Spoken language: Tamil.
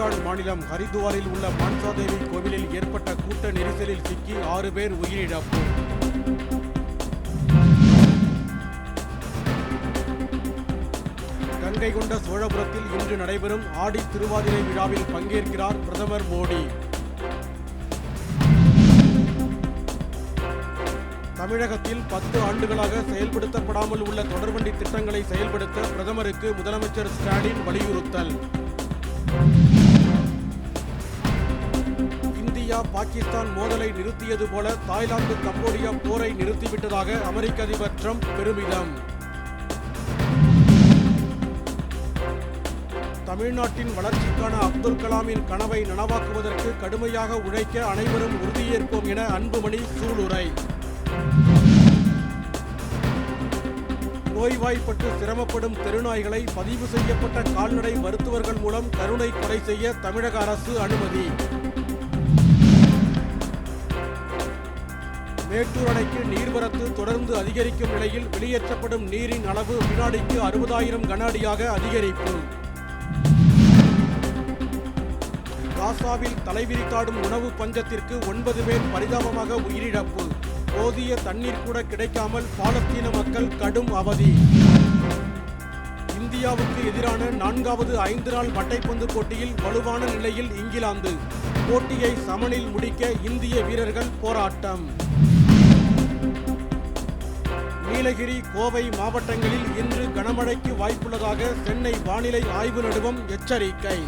மாநிலம் ஹரித்துவாரில் உள்ள மான்சாதேவி கோவிலில் ஏற்பட்ட கூட்ட நெரிசலில் சிக்கி ஆறு பேர் உயிரிழப்பு. கங்கை கொண்ட சோழபுரத்தில் இன்று நடைபெறும் ஆடி திருவாதிரை விழாவில் பங்கேற்கிறார் பிரதமர் மோடி. தமிழகத்தில் பத்து ஆண்டுகளாக செயல்படுத்தப்படாமல் உள்ள தொடர்வண்டி திட்டங்களை செயல்படுத்த பிரதமருக்கு முதலமைச்சர் ஸ்டாலின் வலியுறுத்தல். இந்தியா பாகிஸ்தான் மோதலை நிறுத்தியது போல தாய்லாந்து கம்போடியா போரை நிறுத்திவிட்டதாக அமெரிக்க அதிபர் ட்ரம்ப் பெருமிதம். தமிழ்நாட்டின் வளர்ச்சிக்கான அப்துல் கலாமின் கனவை நனவாக்குவதற்கு கடுமையாக உழைக்க அனைவரும் உறுதியேற்போம் என அன்புமணி சூளுரை. நோய்வாய்ப்பட்டு சிரமப்படும் தெருநாய்களை பதிவு செய்யப்பட்ட கால்நடை மருத்துவர்கள் மூலம் கருணை கொலை செய்ய தமிழக அரசு அனுமதி. மேட்டூர் அணைக்கு நீர்வரத்து தொடர்ந்து அதிகரிக்கும் நிலையில் வெளியேற்றப்படும் நீரின் அளவு வினாடிக்கு அறுபதாயிரம் கன அடியாக அதிகரிப்பு. காசாவில் தலைவிரித்தாடும் உணவு பஞ்சத்திற்கு ஒன்பது பேர் பரிதாபமாக உயிரிழப்பு. போதிய தண்ணீர் கூட கிடைக்காமல் பாலஸ்தீன மக்கள் கடும் அவதி. இந்தியாவுக்கு எதிரான நான்காவது ஐந்து நாள் மட்டைப்பந்து போட்டியில் வலுவான நிலையில் இங்கிலாந்து. போட்டியை சமனில் முடிக்க இந்திய வீரர்கள் போராட்டம். நீலகிரி கோவை மாவட்டங்களில் இன்று கனமழைக்கு வாய்ப்புள்ளதாக சென்னை வானிலை ஆய்வு நடுவம் எச்சரிக்கை.